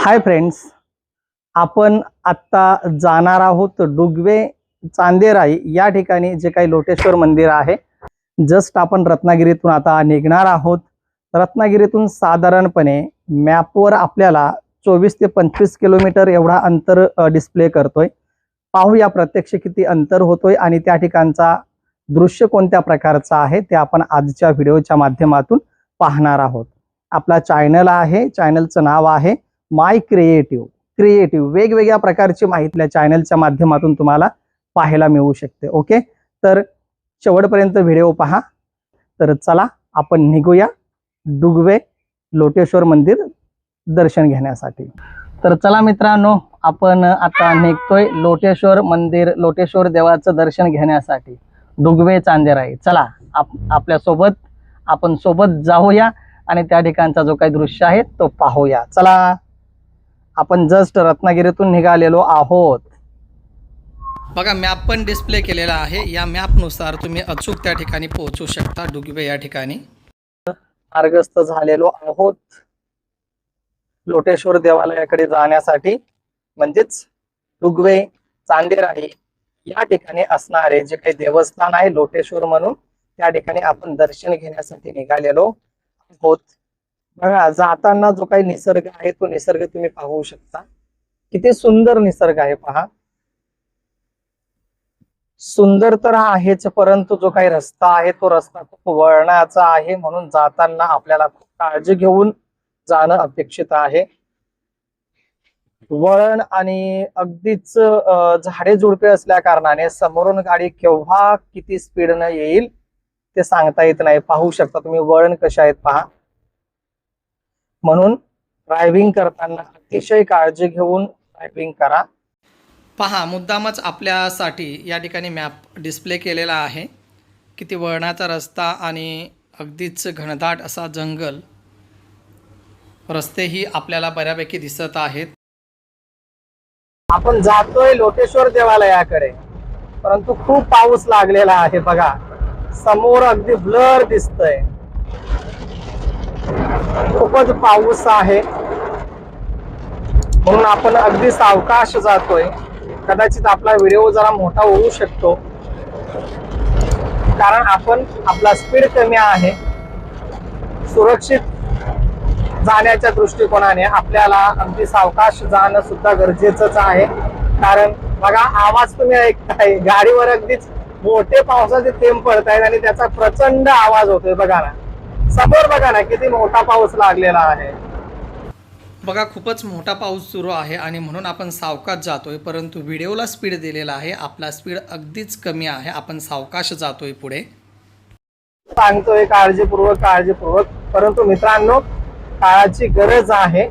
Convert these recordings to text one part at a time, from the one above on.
Hi friends आपण आत्ता जाणार आहोत डुगवे चांदेराई या ठिकाणी जे काही लोटेश्वर मंदिर आहे. जस्ट आपण रत्नागिरीतून आता निघणार आहोत. रत्नागिरीतून साधारणपणे मॅपवर आपल्याला चोवीस ते पंचवीस किलोमीटर एवढा अंतर डिस्प्ले करतोय. पाहूया प्रत्यक्ष किती अंतर होतोय आणि त्या ठिकाणचा दृश्य कोणत्या प्रकारचा आहे ते आपण आजच्या व्हिडिओच्या माध्यमातून पाहणार आहोत. आपला चॅनल आहे चॅनलचं नाव आहे माय क्रिएटिव्ह क्रिएटिव्ह वेगवेगळ्या प्रकारची माहिती चॅनलच्या माध्यमातून तुम्हाला पाहायला मिळू शकते ओके? तर शेवटपर्यंत व्हिडिओ पहा. तर चला आपण निघूया डुगवे लोटेश्वर मंदिर दर्शन घेण्यासाठी. तर चला मित्रांनो आपण आता निघतोय लोटेश्वर मंदिर लोटेश्वर देवाचं दर्शन घेण्यासाठी. डुगवे चांदेराई चला आप आपल्यासोबत आपण सोबत जाऊया आणि त्या ठिकाणचा जो काही दृश्य आहे तो पाहूया. चला! आपण जस्ट रत्नागिरीतून निघालेलो आहोत. बघा मॅप पण डिस्प्ले केलेला आहे. या मॅपनुसार तुम्ही अचूक त्या ठिकाणी पोहोचू शकता डुगवे या ठिकाणी. मार्गस्थ झालेलो आहोत. लोटेश्वर देवालयाकडे जाण्यासाठी म्हणजेच डुगवे चांदेराई या ठिकाणी असणारे जे काही देवस्थान आहे लोटेश्वर म्हणून त्या ठिकाणी आपण दर्शन घेण्यासाठी निघालेलो आहोत. बघा जाताना जो काही निसर्ग आहे तो निसर्ग तुम्ही पाहू शकता. किती सुंदर निसर्ग आहे पहा. सुंदर तर आहेच परंतु जो काही रस्ता आहे तो रस्ता खूप वळणाचा आहे. म्हणून जाताना आपल्याला खूप काळजी घेऊन जाणं अपेक्षित आहे. वळण आणि अगदीच झाडे झुडपे असल्या कारणाने समोरून गाडी केव्हा किती स्पीडनं येईल ते सांगता येत नाही. पाहू शकता तुम्ही वळण कशा आहेत पहा. म्हणून ड्रायव्हिंग करताना अतिशय काळजी घेऊन ड्रायव्हिंग करा. पहा मुद्दामच आपल्यासाठी या ठिकाणी मॅप डिस्प्ले केलेला आहे. किती वळणाचा रस्ता आणि अगदीच घनदाट असा जंगल रस्तेही आपल्याला बऱ्यापैकी दिसत आहेत. आपण जातोय लोटेश्वर देवालयाकडे परंतु खूप पाऊस लागलेला आहे बघा. समोर अगदी ब्लर दिसतय. खूपच पाऊस आहे. म्हणून आपण अगदी सावकाश जातोय. कदाचित आपला व्हिडिओ जरा मोठा होऊ शकतो. कारण आपण आपला स्पीड कमी आहे. सुरक्षित जाण्याच्या दृष्टिकोनाने आपल्याला अगदी सावकाश जाणं सुद्धा गरजेचंच आहे. कारण बघा आवाज तुम्ही ऐकताय. गाडीवर अगदीच मोठे पावसाचे थेंब पडतायत आणि त्याचा प्रचंड आवाज होतोय बघा ना. समोर बघा ना किती मोठा पाऊस लागलेला आहे. बघा खूपच मोठा पाऊस सुरू आहे आणि म्हणून आपण सावकाश जातोय परंतु व्हिडिओला स्पीड दिलेला आहे. आपला स्पीड अगदीच कमी आहे. आपण सावकाश जातोय पुढे. सांगतोय काळजीपूर्वक काळजीपूर्वक. परंतु मित्रांनो काळाची गरज आहे.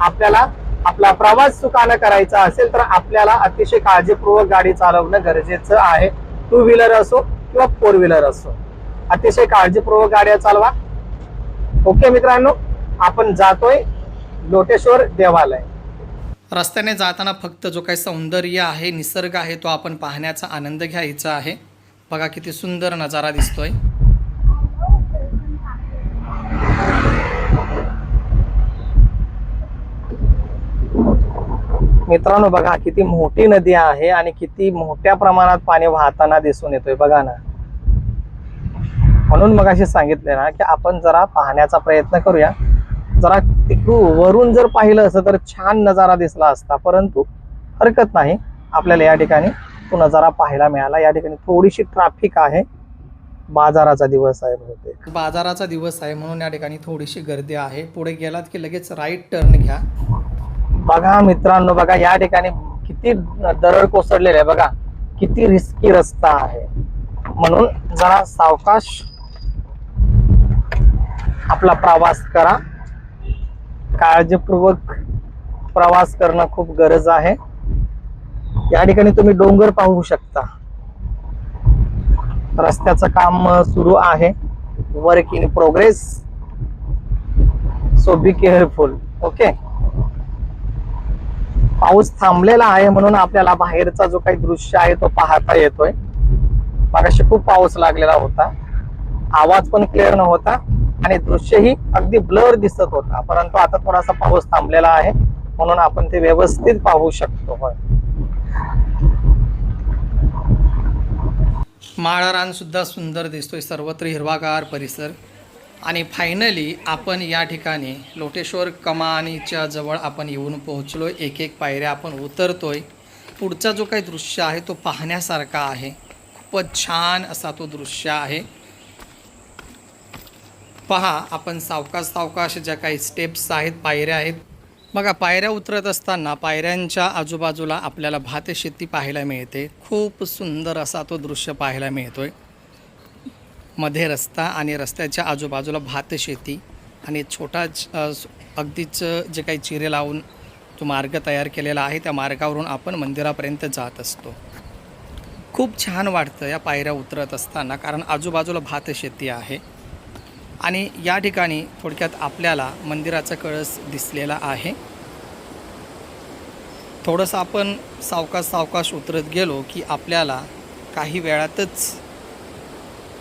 आपल्याला आपला प्रवास सुखानं करायचा असेल तर आपल्याला अतिशय काळजीपूर्वक गाडी चालवणं गरजेचं आहे. टू व्हीलर असो किंवा फोर व्हीलर असो. अतिशय काळजीपूर्वक गाड्या चालवा. ओके मित्रांनो आपण जातोय लोटेश्वर देवालय. रस्त्याने जाताना फक्त जो काही सौंदर्य आहे निसर्ग आहे तो आपण पाहण्याचा आनंद घ्यायचा आहे. बघा किती सुंदर नजारा दिसतोय. मित्रांनो बघा किती मोठी नदी आहे आणि किती मोठ्या प्रमाणात पाणी वाहताना दिसून येतोय. बघा ना. म्हणून मग असे सांगितले ना की आपण जरा पाहण्याचा प्रयत्न करूया. जरा वरून जर पाहिलं असतं तर छान नजारा दिसला असता परंतु हरकत नाही. आपल्याला या ठिकाणी तो नजारा पाहायला मिळाला. या ठिकाणी थोडीशी ट्रॅफिक आहे. बाजाराचा दिवस आहे बहुतेक. बाजाराचा दिवस आहे म्हणून या ठिकाणी थोडीशी गर्दी आहे. पुढे गेलात की लगेच राईट टर्न घ्या. बघा मित्रांनो बघा या ठिकाणी किती दरड कोसळलेले आहे. बघा किती रिस्की रस्ता आहे. म्हणून जरा सावकाश आपला प्रवास करा. काळजीपूर्वक प्रवास करणं खूप गरज आहे. या ठिकाणी तुम्ही डोंगर पाहू शकता. रस्त्याचं काम सुरू आहे. Work in progress so be careful okay पाऊस थांबलेला आहे म्हणून आपल्याला बाहेरचा जो काही दृश्य आहे तो पाहता येतोय. मागाशी खूप पाऊस लागलेला होता. आवाज पण क्लिअर नव्हता. आणि दृश्यही अगदी ब्लर दिसत होता परंतु आता थोडासा पाऊस थांबलेला आहे म्हणून आपण ते व्यवस्थित पाहू शकतो. माळरान सुद्धा सुंदर दिसतोय सर्वत्र हिरवागार परिसर. आणि फायनली आपण या ठिकाणी लोटेश्वर कमानीच्या जवळ आपण येऊन पोहोचलोय एक एक पायऱ्या आपण उतरतोय. पुढचा जो काही दृश्य आहे तो पाहण्यासारखा आहे. खूपच छान असा तो दृश्य आहे. पहा आपण सावकाश सावकाश ज्या काही स्टेप्स आहेत पायऱ्या आहेत. बघा पायऱ्या उतरत असताना पायऱ्यांच्या आजूबाजूला आपल्याला भातशेती पाहायला मिळते. खूप सुंदर असा तो दृश्य पाहायला मिळतो आहे मध्ये रस्ता आणि रस्त्याच्या आजूबाजूला भातशेती आणि छोटा अगदीच जे काही चिरे लावून जो मार्ग तयार केलेला आहे त्या मार्गावरून आपण मंदिरापर्यंत जात असतो. खूप छान वाटतं या पायऱ्या उतरत असताना कारण आजूबाजूला भातशेती आहे. आणि या ठिकाणी थोडक्यात आपल्याला मंदिराचा कळस दिसलेला आहे. थोडंसं आपण सावकाश सावकाश उतरत गेलो की आपल्याला काही वेळातच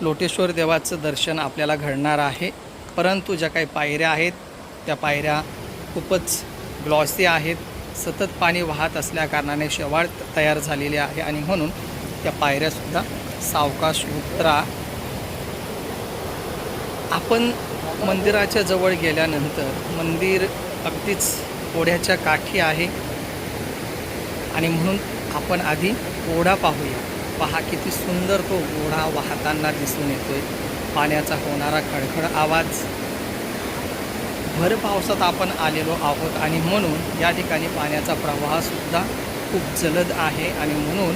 लोटेश्वर देवाचं दर्शन आपल्याला घडणार आहे. परंतु ज्या काही पायऱ्या आहेत त्या पायऱ्या खूपच ग्लॉसी आहेत. सतत पाणी वाहत असल्या कारणाने शेवाळ तयार झालेली आहे आणि म्हणून त्या पायऱ्यासुद्धा सावकाश उतरा. आपण मंदिराच्या जवळ गेल्यानंतर मंदिर अगदीच ओढ्याच्या काठी आहे. आणि म्हणून आपण आधी ओढा पाहूया. पहा किती सुंदर तो ओढा वाहताना दिसून येतोय. पाण्याचा होणारा खडखड आवाज. भर पावसात आपण आलेलो आहोत आणि म्हणून या ठिकाणी पाण्याचा प्रवाहसुद्धा खूप जलद आहे आणि म्हणून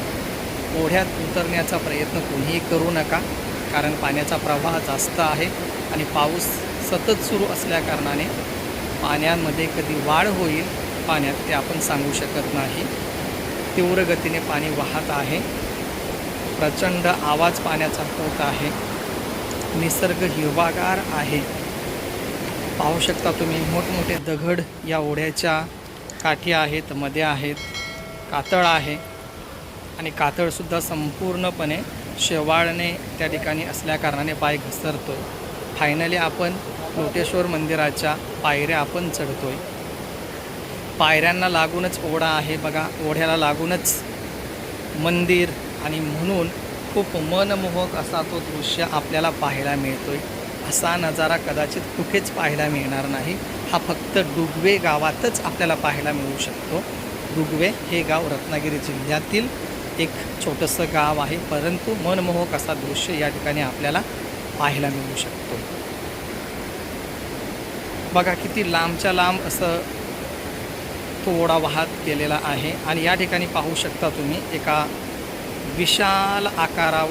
ओढ्यात उतरण्याचा प्रयत्न कोणीही करू नका कारण पाण्याचा प्रवाह जास्त आहे. आणि पाऊस सतत सुरू असल्याकारणाने पाण्यामध्ये कधी वाढ होईल पाण्यात ते आपण सांगू शकत नाही. तीव्र गतीने पाणी वाहत आहे. प्रचंड आवाज पाण्याचा होत आहे. निसर्ग हिरवागार आहे. पाहू शकता तुम्ही मोठमोठे दगड या ओढ्याच्या काठी आहेत मध्ये आहेत कातळ आहे. आणि कातळसुद्धा संपूर्णपणे शेवाळने त्या ठिकाणी असल्याकारणाने पाय घसरतो आहे फायनली आपण लोटेश्वर मंदिराच्या पायऱ्या आपण चढतोय. पायऱ्यांना लागूनच ओढा आहे बघा ओढ्याला लागूनच मंदिर आणि म्हणून खूप मनमोहक असा तो दृश्य आपल्याला पाहायला मिळतोय. असा नजारा कदाचित कुठेच पाहायला मिळणार नाही. हा फक्त डुगवे गावातच आपल्याला पाहायला मिळू शकतो. डुगवे हे गाव रत्नागिरी जिल्ह्यातील एक छोटंसं गाव आहे. परंतु मनमोहक असा दृश्य या ठिकाणी आपल्याला पाहायला मिळू शकतो. बघा किती लांबच्या लांब असं तो ओढा वाहत गेलेला आहे आणि या ठिकाणी पाहू शकता तुम्ही एका विशाल आकारा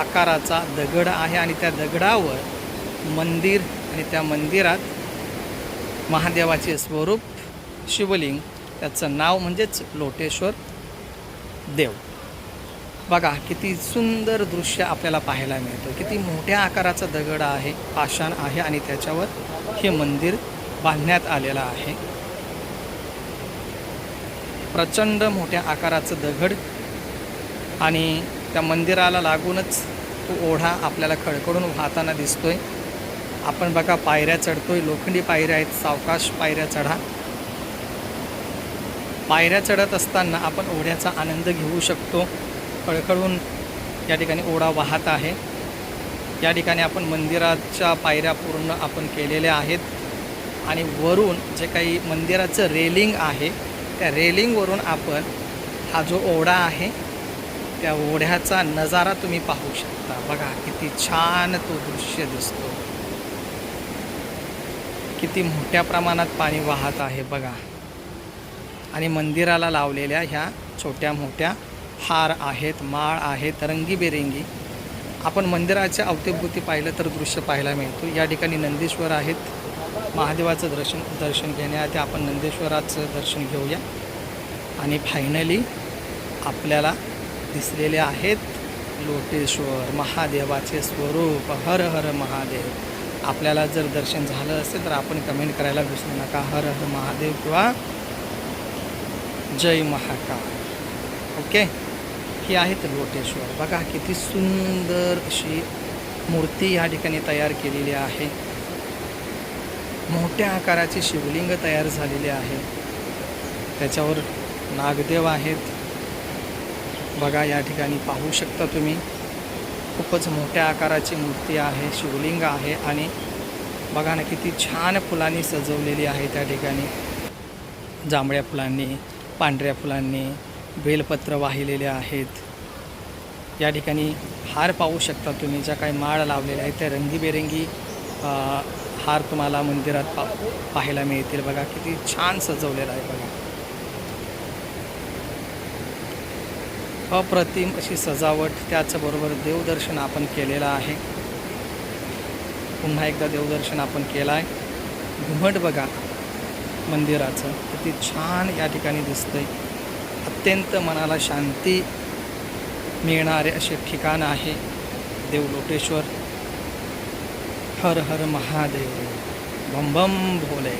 आकाराचा दगड आहे आणि त्या दगडावर मंदिर आणि त्या मंदिरात महादेवाचे स्वरूप शिवलिंग त्याचं नाव म्हणजेच लोटेश्वर देव. बघा किती सुंदर दृश्य आपल्याला पाहायला मिळतं. किती मोठ्या आकाराचा दगड आहे पाषाण आहे आणि त्याच्यावर हे मंदिर बांधण्यात आलेलं आहे. प्रचंड मोठ्या आकाराचं दगड आणि त्या मंदिराला लागूनच तो ओढा आपल्याला खडखडून वाहताना दिसतोय. आपण बघा पायऱ्या चढतोय. लोखंडी पायऱ्या आहेत सावकाश पायऱ्या चढा. पायऱ्या चढत असताना आपण ओढ्याचा आनंद घेऊ शकतो. कळकळून या ठिकाणी ओढा वाहत आहे. या ठिकाणी आपण मंदिराच्या पायऱ्या पूर्ण आपण केलेल्या आहेत. आणि वरून जे काही मंदिराचं रेलिंग आहे त्या रेलिंगवरून आपण हा जो ओढा आहे त्या ओढ्याचा नजारा तुम्ही पाहू शकता. बघा किती छान तो दृश्य दिसतो. किती मोठ्या प्रमाणात पाणी वाहत आहे बघा. आणि मंदिराला लावलेल्या ह्या छोट्या मोठ्या हार आहेत माळ आहेत रंगीबेरंगी आपण मंदिराच्या अवतीभोवती पाहिलं तर दृश्य पाहायला मिळतो. या ठिकाणी नंदेश्वर आहेत. महादेवाचं दर्शन दर्शन घेण्याआधी आपण नंदेश्वराचं दर्शन घेऊया. आणि फायनली आपल्याला दिसलेले आहेत लोटेश्वर महादेवाचे स्वरूप. हर हर महादेव. आपल्याला जर दर्शन झालं असेल तर आपण कमेंट करायला विसरू नका. हर हर महादेव किंवा जय महाकाल. ओके ही आहेत लोटेश्वर बघा किती सुंदर अशी मूर्ती या ठिकाणी तयार केलेली आहे. मोठ्या आकाराचे शिवलिंग तयार झालेले आहे. त्याच्यावर नागदेव आहेत. बघा या ठिकाणी पाहू शकता तुम्ही. खूपच मोठ्या आकाराची मूर्ती आहे शिवलिंग आहे आणि बघा ना किती छान फुलांनी सजवलेली आहे त्या ठिकाणी. जांभळ्या फुलांनी पांढऱ्या फुलांनी बेलपत्र वाहिलेले आहेत. या ठिकाणी हार पाहू शकता तुम्ही. ज्या काही माळ लावलेल्या आहेत त्या रंगीबेरंगी हार तुम्हाला मंदिरात पा पाहायला मिळतील. बघा किती छान सजवलेलं आहे बघा. अप्रतिम अशी सजावट त्याचबरोबर देवदर्शन आपण केलेलं आहे. पुन्हा एकदा देवदर्शन आपण केलं आहे घुमट बघा मंदिराचं. किती छान या ठिकाणी दिसतंय. अत्यंत मनाला शांती मिळणारे असे ठिकाण आहे देवलोटेश्वर. हर हर महादेव बम भोले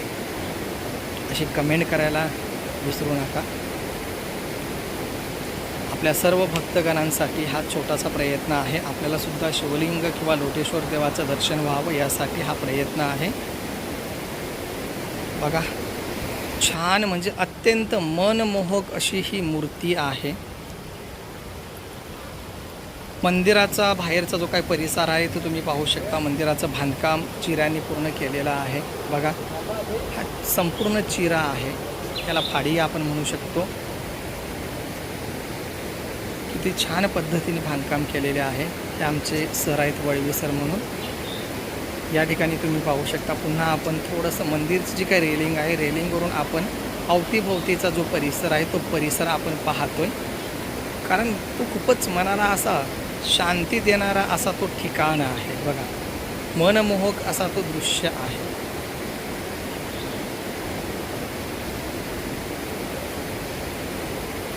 अशी कमेंट करायला विसरू नका. आपल्या सर्व भक्तगणांसाठी हा छोटासा प्रयत्न आहे. आपल्याला सुद्धा शिवलिंग किंवा लोटेश्वर देवाचं दर्शन व्हावं यासाठी हा प्रयत्न आहे. बघा छान म्हणजे अत्यंत मनमोहक अशी ही मूर्ती आहे. मंदिराचा बाहेरचा जो काही परिसर आहे तो तुम्ही पाहू शकता. मंदिराचं बांधकाम चिऱ्यांनी पूर्ण केलेलं आहे. बघा हा संपूर्ण चिरा आहे. त्याला फाडी आपण म्हणू शकतो. किती छान पद्धतीने बांधकाम केलेले आहे. ते आमचे सर आहेत वळवी सर म्हणून. या ठिकाणी तुम्ही पाहू शकता. पुन्हा आपण थोडंसं मंदिरची जी काही रेलिंग आहे रेलिंगवरून आपण अवतीभोवतीचा जो परिसर आहे तो परिसर आपण पाहतोय. कारण तो खूपच मनाला असा शांती देणारा असा तो ठिकाण आहे बघा. मनमोहक असा तो दृश्य आहे.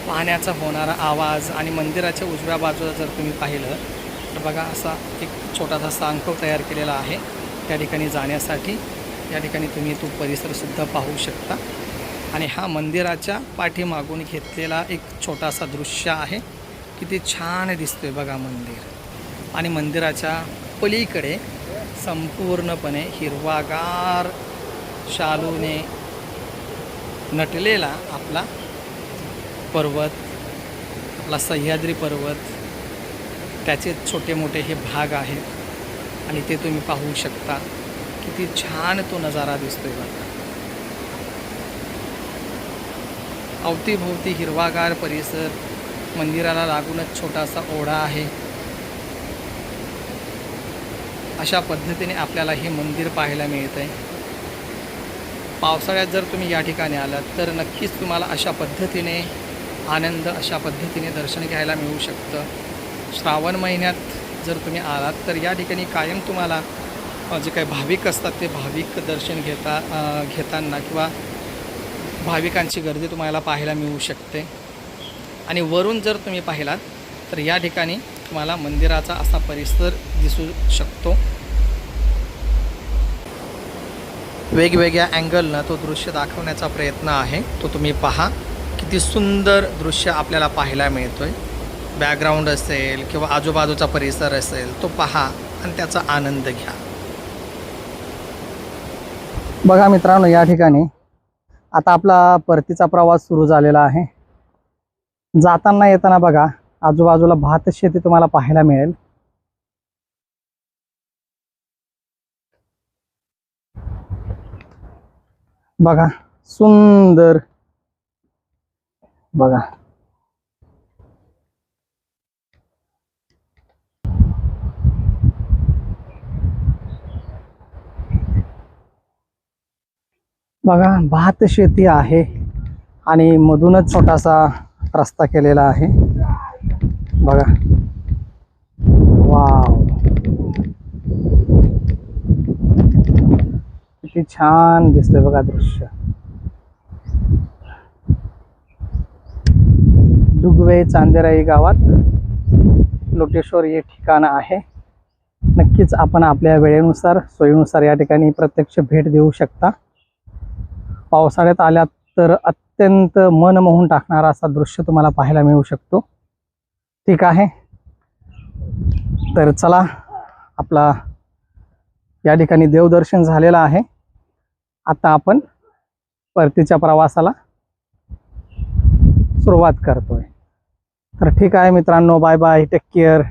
पाण्याचा होणारा आवाज आणि मंदिराच्या उजव्या बाजूला जर तुम्ही पाहिलं तर बघा असा एक छोटासा सांखव तयार केलेला आहे. त्या ठिकाणी जाण्यासाठी या ठिकाणी तुम्ही तो परिसरसुद्धा पाहू शकता. आणि हा मंदिराच्या पाठीमागून घेतलेला एक छोटासा दृश्य आहे किती छान दिसतोय बघा मंदिर. आणि मंदिराच्या पलीकडे संपूर्णपणे हिरवागार शालूने नटलेला आपला पर्वत आपला सह्याद्री पर्वत त्याचे छोटे मोठे हे भाग आहेत. आणि ते तुम्ही पाहू शकता. किती छान तो नजारा दिसतोय बघा. अवतीभोवती हिरवागार परिसर. मंदिराला लागूनच छोटासा ओढा आहे. अशा पद्धतीने आपल्याला हे मंदिर पाहायला मिळतं आहे पावसाळ्यात जर तुम्ही या ठिकाणी आलात तर नक्कीच तुम्हाला अशा पद्धतीने आनंद अशा पद्धतीने दर्शन घ्यायला मिळू शकतं. श्रावण महिन्यात जर तुम्ही आलात तर या ठिकाणी कायम तुम्हाला जे काही भाविक असतात ते भाविक दर्शन घेता घेताना किंवा भाविकांची गर्दी तुम्हाला पाहायला मिळू शकते. आणि वरून जर तुम्ही पाहिलात तर या ठिकाणी तुम्हाला मंदिराचा असा परिसर दिसू शकतो. वेगवेगळ्या अँगलनं तो दृश्य दाखवण्याचा प्रयत्न आहे. तो तुम्ही पहा. किती सुंदर दृश्य आपल्याला पाहायला मिळतोय. बॅकग्राऊंड असेल किंवा आजूबाजूचा परिसर असेल तो पहा आणि त्याचा आनंद घ्या. बघा मित्रांनो या ठिकाणी आता आपला परतीचा प्रवास सुरू झालेला आहे. जाताना येताना बघा आजूबाजूला भात शेती तुम्हाला पाहायला मिळेल. बघा सुंदर. बघा. बघा भात शेती आहे आणि मधूनच छोटासा रस्ता केलेला आहे. बघा. वाव. किती छान दिसतंय बघा दृश्य. दुगवे चांदेराई गावात लोटेश्वर हे ठिकाण आहे. नक्कीच आपण आपल्या वेळेनुसार सोयीनुसार या ठिकाणी प्रत्यक्ष भेट देऊ शकता. पावसाळ्यात आल्यात तर अत्यंत मन मोहून टाकणारा असा दृश्य तुम्हाला पाहायला मिळू शकतो. ठीक आहे. तर चला आपला या ठिकाणी देवदर्शन झालेलं आहे. आता आपण परतीच्या प्रवासाला सुरुवात करतोय. तर ठीक आहे मित्रांनो बाय बाय टेक केअर